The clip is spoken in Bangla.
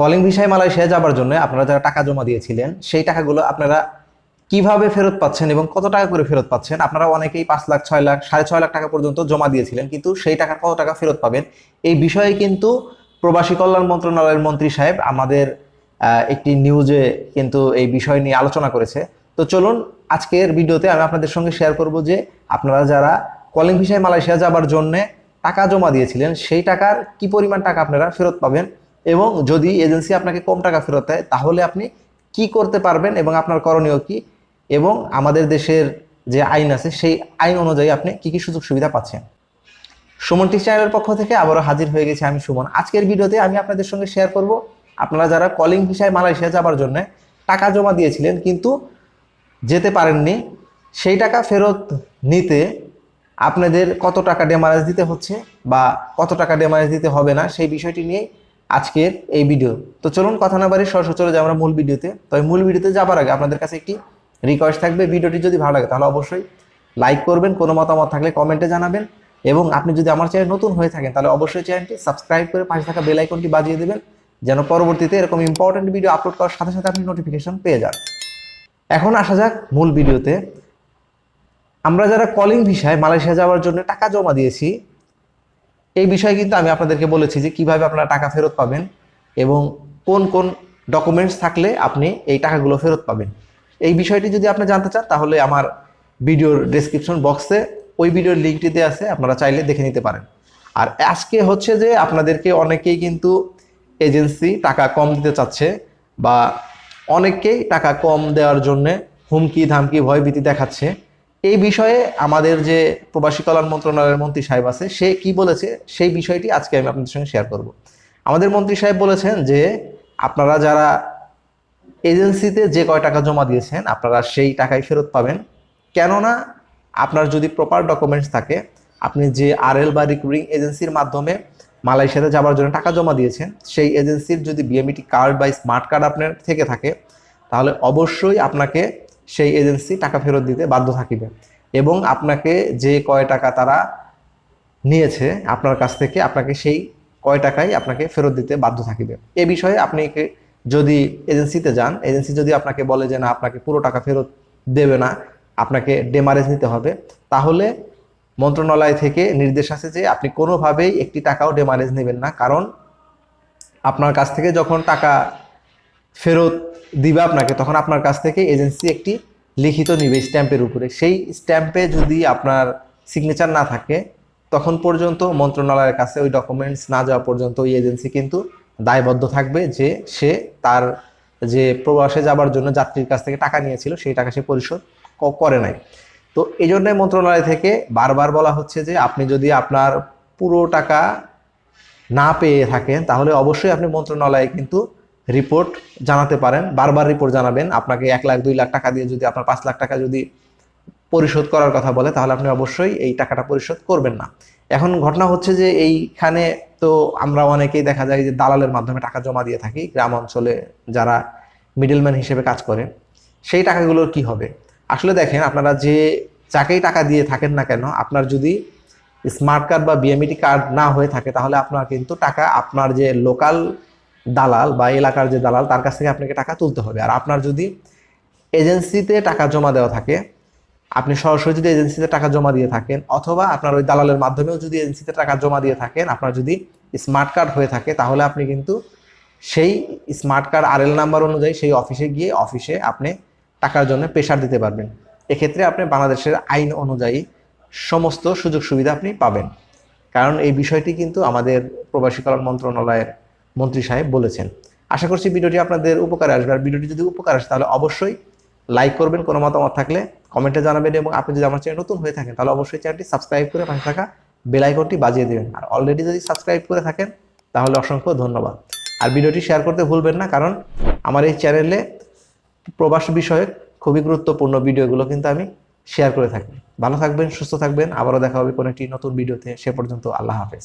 কলিং ভিসায় মালয়েশিয়া যাবার জন্য আপনারা যারা টাকা জমা দিয়েছিলেন, সেই টাকাগুলো আপনারা কীভাবে ফেরত পাচ্ছেন এবং কত টাকা করে ফেরত পাচ্ছেন? আপনারা অনেকেই পাঁচ লাখ, ছয় লাখ, সাড়ে ছয় লাখ টাকা পর্যন্ত জমা দিয়েছিলেন, কিন্তু সেই টাকা কত টাকা ফেরত পাবেন? এই বিষয়ে কিন্তু প্রবাসী কল্যাণ মন্ত্রণালয়ের মন্ত্রী সাহেব আমাদের একটি নিউজে কিন্তু এই বিষয় নিয়ে আলোচনা করেছে। তো চলুন আজকের ভিডিওতে আমি আপনাদের সঙ্গে শেয়ার করব যে আপনারা যারা কলিং ভিসায় মালয়েশিয়া যাবার জন্য টাকা জমা দিয়েছিলেন, সেই টাকার কি পরিমাণ টাকা আপনারা ফেরত পাবেন? এবং যদি এজেন্সি আপনাকে কম টাকা ফেরত দেয়, তাহলে আপনি কি করতে পারবেন এবং আপনার করণীয় কি? এবং আমাদের দেশের যে আইন আছে, সেই আইন অনুযায়ী আপনি কি কি সুযোগ সুবিধা পাচ্ছেন? সুমন টি চ্যানেলের পক্ষ থেকে আবারও হাজির হয়ে গেছি আমি সুমন। আজকের ভিডিওতে আমি আপনাদের সঙ্গে শেয়ার করব। আপনারা যারা কলিং ভিসায় মালয়েশিয়া যাবার জন্য টাকা জমা দিয়েছিলেন, কিন্তু যেতে পারেননি, সেই টাকা ফেরত নিতে আপনাদের কত টাকা ডেমারেজ দিতে হচ্ছে বা কত টাকা ডেমারেজ দিতে হবে না, সেই বিষয়টি নিয়ে আজকের এই ভিডিও তো চলুন কথা না বাড়ি সরাসরি চলে যাই আমরা মূল ভিডিওতে তবে মূল ভিডিওতে যাবার আগে আপনাদের কাছে একটি রিকোয়েস্ট থাকবে। ভিডিওটি যদি ভালো লাগে তাহলে অবশ্যই লাইক করবেন, কোনো মতামত থাকলে কমেন্টে জানাবেন। এবং আপনি যদি আমার চ্যানেল নতুন হয়ে থাকেন তাহলে অবশ্যই চ্যানেলটি সাবস্ক্রাইব করে পাশে থাকা বেল আইকনটি বাজিয়ে দেবেন, যেন পরবর্তীতে এরকম ইম্পর্টেন্ট ভিডিও আপলোড করার সাথে সাথে আপনি নোটিফিকেশন পেয়ে যান। এখন আসা যাক মূল ভিডিওতে আমরা যারা কলিং ভিসায় মালয়েশিয়া যাওয়ার জন্য টাকা জমা দিয়েছি এই বিষয়ে কিন্তু আমি আপনাদেরকে বলেছি যে কীভাবে আপনারা টাকা ফেরত পাবেন এবং কোন কোন ডকুমেন্টস থাকলে আপনি এই টাকাগুলো ফেরত পাবেন। এই বিষয়টি যদি আপনি জানতে চান, তাহলে আমার ভিডিওর ডেসক্রিপশন বক্সে ওই ভিডিওর লিঙ্কটি দেওয়া আছে, আপনারা চাইলে দেখে নিতে পারেন। আর আজকে হচ্ছে যে আপনাদেরকে অনেকেই কিন্তু এজেন্সি টাকা কম দিতে চাচ্ছে বা অনেককেই টাকা কম দেওয়ার জন্যে হুমকি ধামকি ভয়ভীতি দেখাচ্ছে। এই বিষয়ে আমাদের যে প্রবাসী কল্যাণ মন্ত্রণালয়ের মন্ত্রী সাহেব আছে, সে কি বলেছে সেই বিষয়টি আজকে আমি আপনাদের সঙ্গে শেয়ার করব। আমাদের মন্ত্রী সাহেব বলেছেন যে, আপনারা যারা এজেন্সিতে যে কয় টাকা জমা দিয়েছেন, আপনারা সেই টাকাই ফেরত পাবেন। কেননা, আপনার যদি প্রপার ডকুমেন্টস থাকে, আপনি যে আরএল বা রিক্রুটিং এজেন্সির মাধ্যমে মালয়েশিয়াতে যাওয়ার জন্য টাকা জমা দিয়েছেন, সেই এজেন্সির যদি বিএমইটি কার্ড বা স্মার্ট কার্ড আপনার থেকে থাকে, তাহলে অবশ্যই আপনাকে সেই এজেন্সি টাকা ফেরত দিতে বাধ্য থাকিবে। এবং আপনাকে যে কয় টাকা তারা নিয়েছে আপনার কাছ থেকে, আপনাকে সেই কয় টাকাই আপনাকে ফেরত দিতে বাধ্য থাকিবে। এ বিষয়ে আপনি যদি এজেন্সিতে যান, এজেন্সি যদি আপনাকে বলে যে না, আপনাকে পুরো টাকা ফেরত দেবে না, আপনাকে ডেমারেজ নিতে হবে, তাহলে মন্ত্রণালয় থেকে নির্দেশ আছে যে আপনি কোনোভাবেই একটি টাকাও ডেমারেজ নেবেন না। কারণ আপনার কাছ থেকে যখন টাকা ফেরত দিবে আপনাকে, তখন আপনার কাছ থেকে এজেন্সি একটি লিখিত নিবে স্ট্যাম্পের উপরে। সেই স্ট্যাম্পে যদি আপনার সিগনেচার না থাকে, তখন পর্যন্ত মন্ত্রণালয়ের কাছে ওই ডকুমেন্টস না যাওয়া পর্যন্ত ওই এজেন্সি কিন্তু দায়বদ্ধ থাকবে যে সে তার যে প্রবাসে যাবার জন্য যাত্রীর কাছ থেকে টাকা নিয়েছিল, সেই টাকা সে পরিশোধ করে নাই। তো এই জন্যই মন্ত্রণালয় থেকে বারবার বলা হচ্ছে যে আপনি যদি আপনার পুরো টাকা না পেয়ে থাকেন, তাহলে অবশ্যই আপনি মন্ত্রণালয়ে কিন্তু রিপোর্ট জানাতে পারেন, বারবার রিপোর্ট জানাবেন। আপনাকে এক লাখ, দুই লাখ টাকা দিয়ে যদি, আপনার পাঁচ লাখ টাকা যদি পরিশোধ করার কথা বলে, তাহলে আপনি অবশ্যই এই টাকাটা পরিশোধ করবেন না। এখন ঘটনা হচ্ছে যে, এইখানে তো আমরা অনেকেই দেখা যায় যে, দালালের মাধ্যমে টাকা জমা দিয়ে থাকি। গ্রাম অঞ্চলে যারা মিডলম্যান হিসেবে কাজ করে, সেই টাকাগুলোর কি হবে? আসলে দেখেন, আপনারা যে যাকেই টাকা দিয়ে থাকেন না কেন, আপনার যদি স্মার্ট কার্ড বা বিএমইটি কার্ড না হয়ে থাকে, তাহলে আপনার কিন্তু টাকা আপনার যে লোকাল দালাল বা এলাকার যে দালাল, তার কাছ থেকে আপনাকে টাকা তুলতে হবে। আর আপনার যদি এজেন্সিতে টাকা জমা দেওয়া থাকে, আপনি সরাসরি যদি এজেন্সিতে টাকা জমা দিয়ে থাকেন, অথবা আপনার ওই দালালের মাধ্যমেও যদি এজেন্সিতে টাকা জমা দিয়ে থাকেন, আপনার যদি স্মার্ট কার্ড হয়ে থাকে, তাহলে আপনি কিন্তু সেই স্মার্ট কার্ড আরএল নাম্বার অনুযায়ী সেই অফিসে গিয়ে অফিসে আপনি টাকার জন্য প্রেশার দিতে পারবেন। এক্ষেত্রে আপনি বাংলাদেশের আইন অনুযায়ী সমস্ত সুযোগ সুবিধা আপনি পাবেন। কারণ এই বিষয়টি কিন্তু আমাদের প্রবাসী কল্যাণ মন্ত্রণালয়ের মন্ত্রী সাহেব বলেছেন। আশা করছি ভিডিওটি আপনাদের উপকারে আসবে। আর ভিডিওটি যদি উপকার আসে, তাহলে অবশ্যই লাইক করবেন কোনো মতামত থাকলে কমেন্টে জানাবেন এবং আপনি যদি আমার চ্যানেল নতুন হয়ে থাকেন, তাহলে অবশ্যই চ্যানেলটি সাবস্ক্রাইব করে পাশে থাকা বেল আইকনটি বাজিয়ে দেবেন। আর অলরেডি যদি সাবস্ক্রাইব করে থাকেন, তাহলে অসংখ্য ধন্যবাদ। আর ভিডিওটি শেয়ার করতে ভুলবেন না, কারণ আমার এই চ্যানেলে প্রবাস বিষয়ক খুবই গুরুত্বপূর্ণ ভিডিওগুলো কিন্তু আমি শেয়ার করে থাকি। ভালো থাকবেন, সুস্থ থাকবেন। আবারও দেখা হবে কোনো একটি নতুন ভিডিওতে। সে পর্যন্ত আল্লাহ হাফেজ।